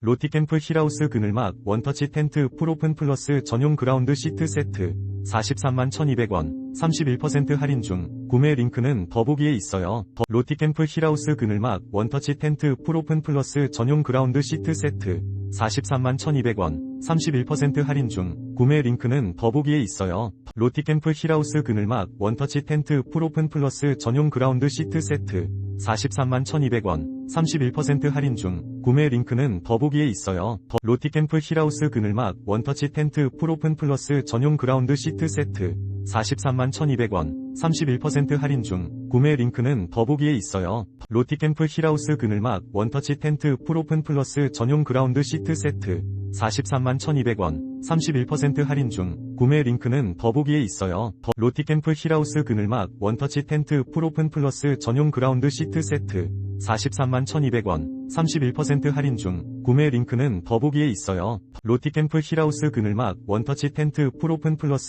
로티캠프 힐하우스 그늘막 원터치 텐트 풀오픈 플러스 전용 그라운드 시트 세트 43만 1200원 31% 할인 중 구매 링크는 더보기에 있어요. 더- 로티캠프 힐하우스 그늘막 원터치 텐트 풀오픈 플러스 전용 그라운드 시트 세트 43만 1200원 31% 할인 중 구매 링크는 더보기에 있어요. 로티캠프 힐하우스 그늘막 원터치 텐트 풀오픈 플러스 전용 그라운드 시트 세트 43만 1200원 31% 할인 중 구매 링크는 더보기에 있어요. 더- 로티캠프 힐하우스 그늘막 원터치 텐트 풀오픈 플러스 전용 그라운드 시트 세트 43만 1200원 31% 할인 중 구매 링크는 더보기에 있어요. 로티캠프 힐하우스 그늘막 원터치 텐트 풀오픈 플러스 전용 그라운드 시트 세트 43만 1200원 31% 할인 중 구매 링크는 더보기에 있어요. 더- 로티캠프 힐하우스 그늘막 원터치 텐트 풀오픈 플러스 전용 그라운드 시트 세트 43만 1200원 31% 할인 중 구매 링크는 더보기에 있어요. 로티캠프 힐하우스 그늘막 원터치 텐트 풀오픈 플러스